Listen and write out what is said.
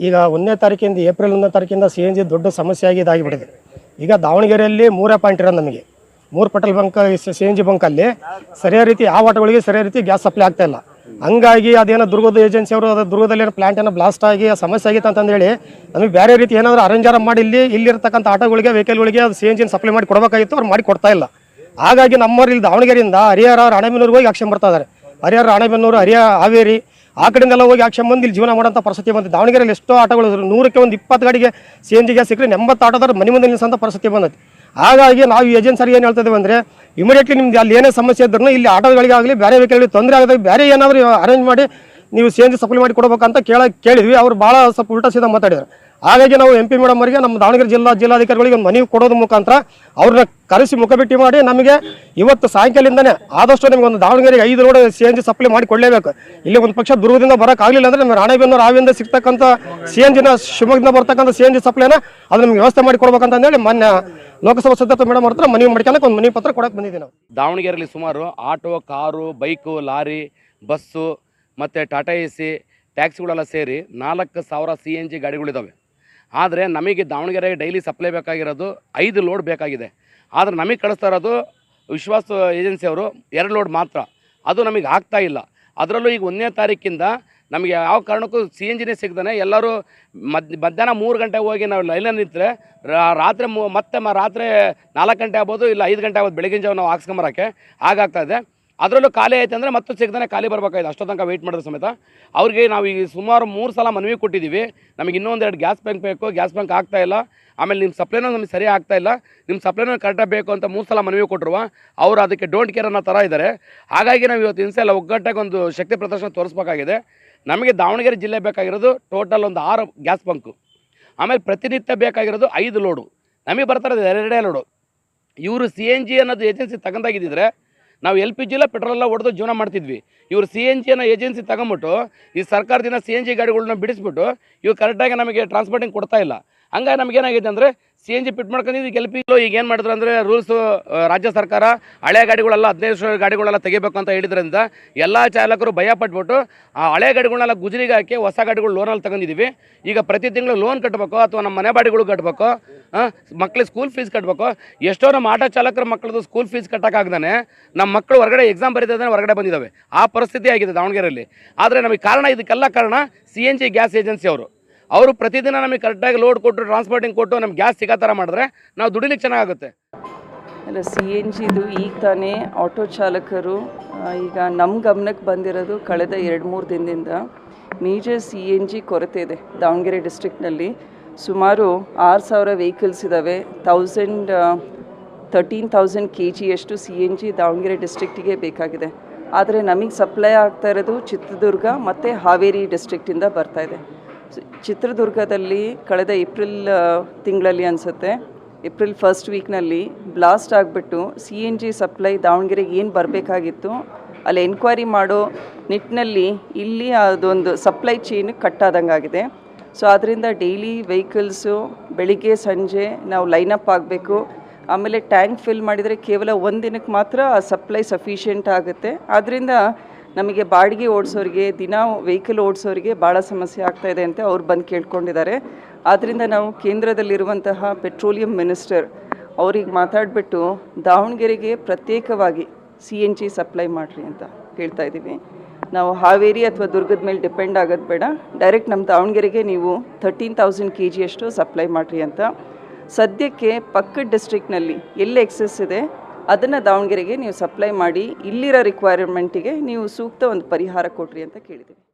ಈಗ ಒಂದನೇ ತಾರೀಕಿಂದ ಏಪ್ರಿಲ್ ಒಂದನೇ ತಾರೀಕಿಂದ ಸಿ ಎನ್ ಜಿ ದೊಡ್ಡ ಸಮಸ್ಯೆ ಆಗಿ ಇದಾಗಿಬಿಟ್ಟಿದೆ. ಈಗ ದಾವಣಗೆರೆಯಲ್ಲಿ ಮೂರೇ ಪಾಯಿಂಟ್ ಇರೋದು ನಮಗೆ. ಮೂರು petrol bunk C N G ಬಂಕಲ್ಲಿ ಸರಿಯಾದ ರೀತಿ, ಆ ಆಟೋಗಳಿಗೆ ಸರಿಯಾದ ರೀತಿ ಗ್ಯಾಸ್ ಸಪ್ಲೈ ಆಗ್ತಾ ಇಲ್ಲ. ಹಂಗಾಗಿ ಅದೇನೋ ದುರ್ಗದ ಏಜೆನ್ಸಿ ಅವರು ಅದು ದುರ್ಗದಲ್ಲಿ ಏನೋ ಪ್ಲಾಂಟ್ ಏನೋ ಬ್ಲಾಸ್ಟ್ ಆಗಿ ಸಮಸ್ಯೆ ಆಗಿತ್ತು ಅಂತಂದೇಳಿ ನಮಗೆ ಬೇರೆ ರೀತಿ ಏನಾದರೂ ಅರೇಂಜಾರ ಮಾಡಿ ಇಲ್ಲಿ, ಇಲ್ಲಿರ್ತಕ್ಕಂಥ ಆಟೋಗಳಿಗೆ ವೆಹಿಕಲ್ಗಳಿಗೆ ಅದು ಸಿ ಎನ್ ಜಿನ ಸಪ್ಲೈ ಮಾಡಿ ಕೊಡಬೇಕಾಗಿತ್ತು, ಅವ್ರು ಮಾಡಿ ಕೊಡ್ತಾ ಇಲ್ಲ. ಹಾಗಾಗಿ ನಮ್ಮವ್ರು ಇಲ್ಲಿ ದಾವಣಗೆರೆಯಿಂದ ಹರಿಹರ, ರಾಣೆಬೆನ್ನೂರಿಗೆ ಹೋಗಿ ಆಕ್ಷನ್ ಬರ್ತಾ ಇದ್ದಾರೆ. ಹರಿಹರ, ರಾಣೆಬೆನ್ನೂರು ಹರಿಯ ಹಾವೇರಿ ಆ ಕಡೆಯಿಂದೆಲ್ಲ ಹೋಗಿ ಆಕ್ಷನ್ ಬಂದು ಇಲ್ಲಿ ಜೀವನ ಮಾಡೋಂಥ ಪರಿಸ್ಥಿತಿ ಬಂದಿದೆ. ದಾವಣಗೆರೆಯಲ್ಲಿ ಎಷ್ಟೋ ಆಟಗಳು. ನೂರಕ್ಕೆ ಒಂದು ಇಪ್ಪತ್ತು ಗಾಡಿಗೆ ಸಿ ಎನ್ ಜಿಗೆ ಸಿಕ್ಕರೆ ಎಂಬತ್ತು ಆಟೋದವ್ರು ಮನೆ ಮುಂದೆ ನಿಲ್ಲಿಸೋಂಥ ಪರಿಸ್ಥಿತಿ ಬಂದೈತಿ. ಹಾಗಾಗಿ ನಾವು ಏಜೆನ್ಸರಿಗೆ ಏನು ಹೇಳ್ತಿದ್ದೇವೆ ಅಂದರೆ ಇಮಿಡಿಯೇಟ್ಲಿ ನಿಮ್ದು ಅಲ್ಲಿ ಏನೇ ಸಮಸ್ಯೆ ಇದ್ರೂ ಇಲ್ಲಿ ಆಟೋಗಳಿಗಾಗಲಿ, ಬೇರೆ ವೆಹಿಕಲ್ಗಳಿಗೆ ತೊಂದರೆ ಆಗದೆ ಬೇರೆ ಏನಾದರೂ ಅರೇಂಜ್ ಮಾಡಿ ನೀವು ಸಿ ಎನ್ ಜಿ ಸಪ್ಲೈ ಮಾಡಿ ಕೊಡಬೇಕಂತ ಕೇಳ ಕೇಳಿದ್ವಿ. ಅವ್ರು ಭಾಳ ಸ್ವಲ್ಪ ಉಲ್ಟಾ ಸೀದಾ ಮಾತಾಡಿದ್ರು. ಹಾಗಾಗಿ ನಾವು ಎಂ ಪಿ ಮೇಡಮ್ ಅವರಿಗೆ ನಮ್ಮ ದಾವಣಗೆರೆ ಜಿಲ್ಲಾ ಜಿಲ್ಲಾಧಿಕಾರಿಗಳಿಗೆ ಒಂದು ಮನವಿ ಕೊಡೋದು ಮುಖಾಂತರ ಅವ್ರನ್ನ ಕರೆಸಿ ಮುಖಭೇಟಿ ಮಾಡಿ ನಮಗೆ ಇವತ್ತು ಸಾಯಂಕಾಲದಿಂದನೇ ಆದಷ್ಟು ನಿಮಗೆ ಒಂದು ದಾವಣಗೆರೆಗೆ ಐದು road C N G supply ಮಾಡಿ ಕೊಡಲೇಬೇಕು. ಇಲ್ಲಿ ಒಂದು ಪಕ್ಷ ದುರ್ಗದಿಂದ ಬರೋಕ್ಕಾಗಲಿಲ್ಲ ಅಂದರೆ ನಮ್ಮ ರಾಣೆಬೆನ್ನೂರು ಆವಿಯಿಂದ ಸಿಗ್ತಕ್ಕಂಥ ಸಿ ಎನ್ ಜಿನ ಶಿವಮೊಗ್ಗದಿಂದ ಬರ್ತಕ್ಕಂಥ ಸಿ ಎನ್ ಜಿ ಸಪ್ಲೈನ ಅದು ನಮ್ಗೆ ವ್ಯವಸ್ಥೆ ಮಾಡಿ ಕೊಡ್ಬೇಕಂತ ಹೇಳಿ ಮೊನ್ನೆ ಲೋಕಸಭಾ ಸದಸ್ಯ ಮೇಡಮ್ ಹತ್ರ ಮನವಿ ಮಾಡ್ಕೊಳಕ್ಕೆ ಒಂದು ಮನವಿ ಪತ್ರ ಕೊಡಕ್ಕೆ ಬಂದಿದ್ದೀವಿ ನಾವು. ದಾವಣಗೆರೆಯಲ್ಲಿ ಸುಮಾರು auto, car, bike, lorry, bus ಮತ್ತು ಟಾಟಾ ಎ ಸಿ, ಟ್ಯಾಕ್ಸಿಗಳೆಲ್ಲ ಸೇರಿ ನಾಲ್ಕು ಸಾವಿರ ಸಿ ಎನ್ ಜಿ ಗಾಡಿಗಳಿದ್ದಾವೆ ಆದರೆ ನಮಗೆ ದಾವಣಗೆರೆಗೆ ಡೈಲಿ ಸಪ್ಲೈ ಬೇಕಾಗಿರೋದು ಐದು ಲೋಡ್ ಬೇಕಾಗಿದೆ. ಆದರೆ ನಮಗೆ ಕಳಿಸ್ತಾ ಇರೋದು ವಿಶ್ವಾಸ ಏಜೆನ್ಸಿ ಅವರು ಎರಡು ಲೋಡ್ ಮಾತ್ರ. ಅದು ನಮಗೆ ಆಗ್ತಾ ಇಲ್ಲ. ಅದರಲ್ಲೂ ಈಗ ಒಂದನೇ ತಾರೀಕಿಂದ ನಮಗೆ ಯಾವ ಕಾರಣಕ್ಕೂ ಸಿ ಎನ್ ಜಿನೇ ಸಿಗ್ದಾನೆ ಎಲ್ಲರೂ ಮದ್, ಮಧ್ಯಾಹ್ನ ಮೂರು ಗಂಟೆಗೆ ಹೋಗಿ ನಾವು ಲೈನಲ್ಲಿ ನಿಂತರೆ ರಾತ್ರಿ ಮತ್ತೆ ಮ, ರಾತ್ರಿ ನಾಲ್ಕು ಗಂಟೆ ಆಗ್ಬೋದು ಇಲ್ಲ ಐದು ಗಂಟೆ ಆಗ್ಬೋದು ಬೆಳಗಿನ ಜಾವ ನಾವು ಹಾಕ್ಸ್ಕೊಂಬರೋಕ್ಕೆ. ಹಾಗಾಗ್ತಾ ಇದೆ. ಅದರಲ್ಲೂ ಖಾಲಿ ಐತೆ ಅಂದರೆ ಮತ್ತೆ ಸಿಗ್ತಾನೆ ಖಾಲಿ ಬರಬೇಕಾಯ್ತು. ಅಷ್ಟೋ ತನಕ ವೆಯ್ಟ್ ಮಾಡಿದ್ರೆ ಸಮೇತ. ಅವ್ರಿಗೆ ನಾವು ಈಗ ಸುಮಾರು ಮೂರು ಸಲ ಮನವಿ ಕೊಟ್ಟಿದ್ದೀವಿ. ನಮಗೆ ಇನ್ನೊಂದೆರಡು ಗ್ಯಾಸ್ ಬ್ಯಾಂಕ್ ಬೇಕು ಗ್ಯಾಸ್ ಬ್ಯಾಂಕ್ ಆಗ್ತಾ ಇಲ್ಲ. ಆಮೇಲೆ ನಿಮ್ಮ ಸಪ್ಲೈನೂ ನಮಗೆ ಸರಿ ಆಗ್ತಾ ಇಲ್ಲ. ನಿಮ್ಮ ಸಪ್ಲೈನೂ ಕರೆಕ್ಟಾಗಿ ಬೇಕು ಅಂತ ಮೂರು ಸಲ ಮನವಿ ಕೊಟ್ಟರು ಅವರು ಅದಕ್ಕೆ ಡೋಂಟ್ ಕೇರ್ ಅನ್ನೋ ಥರ ಇದ್ದಾರೆ. ಹಾಗಾಗಿ ನಾವು ಇವತ್ತು ಇನ್ಸೆಲ್ಲ ಒಗ್ಗಟ್ಟಾಗಿ ಒಂದು ಶಕ್ತಿ ಪ್ರದರ್ಶನ ತೋರಿಸ್ಬೇಕಾಗಿದೆ. ನಮಗೆ ದಾವಣಗೆರೆ ಜಿಲ್ಲೆ ಬೇಕಾಗಿರೋದು ಟೋಟಲ್ ಒಂದು ಆರು ಗ್ಯಾಸ್ ಬಂಕು ಆಮೇಲೆ ಪ್ರತಿನಿತ್ಯ ಬೇಕಾಗಿರೋದು ಐದು ಲೋಡು ನಮಗೆ ಬರ್ತಾರೆ ಎರಡೇ ಲೋಡು ಇವರು ಸಿ ಎನ್ ಜಿ ಅನ್ನೋದು ಏಜೆನ್ಸಿ ತಗೊಂಡಾಗಿದ್ದಿದ್ರೆ ನಾವು ಎಲ್ ಪಿ ಜಿಲ್ಲ ಪೆಟ್ರೋಲೆಲ್ಲ ಹೊಡೆದು ಜೀವನ ಮಾಡ್ತಿದ್ವಿ. ಇವರು ಸಿ ಎನ್ ಜಿ ಅನ್ನೋ ಏಜೆನ್ಸಿ ತಗೊಂಬಿಟ್ಟು, ಈ ಸರ್ಕಾರದಿಂದ ಸಿ ಎನ್ ಜಿ ಗಾಡಿಗಳನ್ನ ಬಿಡಿಸ್ಬಿಟ್ಟು ಇವು ಕರೆಕ್ಟಾಗಿ ನಮಗೆ ಟ್ರಾನ್ಸ್ಪೋರ್ಟಿಂಗ್ ಕೊಡ್ತಾ ಇಲ್ಲ. ಹಂಗಾಗಿ ನಮಗೇನಾಗಿದೆ ಅಂದರೆ ಸಿ ಎನ್ ಜಿ ಪಿಟ್ ಮಾಡ್ಕೊಂಡಿದ್ದು ಈಗ ಈಗ ಏನು ಮಾಡಿದ್ರು ಅಂದರೆ ರೂಲ್ಸು ರಾಜ್ಯ ಸರ್ಕಾರ ಹಳೆ ಗಾಡಿಗಳೆಲ್ಲ, ಹದಿನೈದು ವರ್ಷ ಗಾಡಿಗಳೆಲ್ಲ ತೆಗಿಬೇಕು ಅಂತ ಹೇಳಿದ್ರಿಂದ ಎಲ್ಲ ಚಾಲಕರು ಭಯ ಪಟ್ಬಿಟ್ಟು, ಆ ಹಳೆ ಗಾಡಿಗಳನ್ನೆಲ್ಲ ಗುಜರಿಗೆ ಹಾಕಿ ಹೊಸ ಗಾಡಿಗಳು ಲೋನಲ್ಲಿ ತಗೊಂಡಿದ್ದೀವಿ ಈಗ ಪ್ರತಿ ತಿಂಗಳು ಲೋನ್ ಕಟ್ಟಬೇಕು ಅಥವಾ ನಮ್ಮ ಮನೆ ಬಾಡಿಗಳು ಕಟ್ಟಬೇಕು ಮಕ್ಳಿಗೆ ಸ್ಕೂಲ್ ಫೀಸ್ ಕಟ್ಟಬೇಕು ಎಷ್ಟೋ ನಮ್ಮ ಆಟೋ ಚಾಲಕರ ಮಕ್ಕಳದು ಸ್ಕೂಲ್ ಫೀಸ್ ಕಟ್ಟೋಕ್ಕಾಗ್ದಾನೆ ನಮ್ಮ ಮಕ್ಕಳು ಹೊರಗಡೆ ಎಕ್ಸಾಮ್ ಬರೀತಾನೆ ಹೊರಗಡೆ ಬಂದಿದ್ದಾವೆ ಆ ಪರಿಸ್ಥಿತಿ ಆಗಿದೆ ದಾವಣಗೆರೆಯಲ್ಲಿ. ಆದರೆ ನಮಗೆ ಕಾರಣ ಇದಕ್ಕೆಲ್ಲ ಕಾರಣ ಸಿ ಗ್ಯಾಸ್ ಏಜೆನ್ಸಿ ಅವರು. ಅವರು ಪ್ರತಿದಿನ ನಮಗೆ ಕರೆಕ್ಟಾಗಿ ಲೋಡ್ ಕೊಟ್ಟು ಟ್ರಾನ್ಸ್ಪೋರ್ಟಿಂಗ್ ಕೊಟ್ಟು ನಮ್ಗೆ ಗ್ಯಾಸ್ ಸಿಗೋ ಥರ ಮಾಡಿದ್ರೆ ನಾವು ದುಡಿಲಿಕ್ಕೆ ಚೆನ್ನಾಗುತ್ತೆ ಅಲ್ಲ, ಸಿ ಎನ್ ಜಿದು ಈಗ ತಾನೇ ಆಟೋ ಚಾಲಕರು ಈಗ ನಮ್ಮ ಗಮನಕ್ಕೆ ಬಂದಿರೋದು ಕಳೆದ ಎರಡು ಮೂರು ದಿನದಿಂದ ಮೇಜರ್ ಸಿ ಎನ್ ಜಿ ಕೊರತೆ ಇದೆ ದಾವಣಗೆರೆ ಡಿಸ್ಟ್ರಿಕ್ಟ್ನಲ್ಲಿ ಸುಮಾರು ಆರು ಸಾವಿರ ವೆಹಿಕಲ್ಸ್ ಇದ್ದಾವೆ ತೌಸಂಡ್ ತರ್ಟೀನ್ ತೌಸಂಡ್ ಕೆ ಜಿಯಷ್ಟು ಸಿ ಎನ್ ಜಿ ದಾವಣಗೆರೆ ಡಿಸ್ಟ್ರಿಕ್ಟಿಗೆ ಬೇಕಾಗಿದೆ. ಆದರೆ ನಮಗೆ ಸಪ್ಲೈ ಆಗ್ತಾ ಇರೋದು ಚಿತ್ರದುರ್ಗ ಮತ್ತು ಹಾವೇರಿ ಡಿಸ್ಟ್ರಿಕ್ಟಿಂದ ಬರ್ತಾ ಇದೆ. ಸಿ- ಚಿತ್ರದುರ್ಗದಲ್ಲಿ ಕಳೆದ ಏಪ್ರಿಲ್ ತಿಂಗಳಲ್ಲಿ ಅನಿಸುತ್ತೆ. ಏಪ್ರಿಲ್ ಫಸ್ಟ್ ವೀಕ್ನಲ್ಲಿ ಬ್ಲಾಸ್ಟ್ ಆಗಿಬಿಟ್ಟು ಸಿ ಎನ್ ಜಿ ಸಪ್ಲೈ ದಾವಣಗೆರೆಗೆ ಏನು ಬರಬೇಕಾಗಿತ್ತು, ಅಲ್ಲಿ ಎನ್ಕ್ವೈರಿ ಮಾಡೋ ನಿಟ್ಟಿನಲ್ಲಿ ಇಲ್ಲಿ ಅದೊಂದು ಸಪ್ಲೈ ಚೈನ್ ಕಟ್ಟಾದಂಗೆ ಆಗಿದೆ. ಸೊ ಅದರಿಂದ ಡೈಲಿ ವೆಹಿಕಲ್ಸು ಬೆಳಿಗ್ಗೆ, ಸಂಜೆ ನಾವು ಲೈನಪ್ ಆಗಬೇಕು. ಆಮೇಲೆ ಟ್ಯಾಂಕ್ ಫಿಲ್ ಮಾಡಿದರೆ ಕೇವಲ ಒಂದು ದಿನಕ್ಕೆ ಮಾತ್ರ ಆ ಸಪ್ಲೈ ಸಫಿಷಿಯೆಂಟ್ ಆಗುತ್ತೆ. ಆದ್ದರಿಂದ ನಮಗೆ ಬಾಡಿಗೆ ಓಡಿಸೋರಿಗೆ, ದಿನ ವೆಹಿಕಲ್ ಓಡಿಸೋರಿಗೆ ಭಾಳ ಸಮಸ್ಯೆ ಆಗ್ತಾ ಇದೆ ಅಂತ ಅವ್ರು ಬಂದು ಕೇಳ್ಕೊಂಡಿದ್ದಾರೆ. ಆದ್ದರಿಂದ ನಾವು ಕೇಂದ್ರದಲ್ಲಿರುವಂತಹ ಪೆಟ್ರೋಲಿಯಂ ಮಿನಿಸ್ಟರ್ ಅವ್ರಿಗೆ ಮಾತಾಡಿಬಿಟ್ಟು ದಾವಣಗೆರೆಗೆ ಪ್ರತ್ಯೇಕವಾಗಿ ಸಿ ಎನ್ ಜಿ ಸಪ್ಲೈ ಮಾಡಿರಿ ಅಂತ ಕೇಳ್ತಾ ಇದ್ದೀವಿ. ನಾವು ಹಾವೇರಿ ಅಥವಾ ದುರ್ಗದ ಮೇಲೆ ಡಿಪೆಂಡ್ ಆಗೋದು ಬೇಡ. ಡೈರೆಕ್ಟ್ ನಮ್ಮ ದಾವಣಗೆರೆಗೆ ನೀವು ತರ್ಟೀನ್ ತೌಸಂಡ್ ಕೆ ಜಿಯಷ್ಟು ಸಪ್ಲೈ ಮಾಡಿರಿ ಅಂತ. ಸದ್ಯಕ್ಕೆ ಪಕ್ಕದ ಡಿಸ್ಟ್ರಿಕ್ಟ್ನಲ್ಲಿ ಎಲ್ಲಿ ಎಕ್ಸಸ್ ಇದೆ? ಅದನ್ನು ದಾವಣಗೆರೆಗೆ ನೀವು ಸಪ್ಲೈ ಮಾಡಿ ಇಲ್ಲಿರೋ ರಿಕ್ವೈರ್ಮೆಂಟಿಗೆ ನೀವು ಸೂಕ್ತ ಒಂದು ಪರಿಹಾರ ಕೊಡ್ರಿ ಅಂತ ಕೇಳಿದ್ದೀವಿ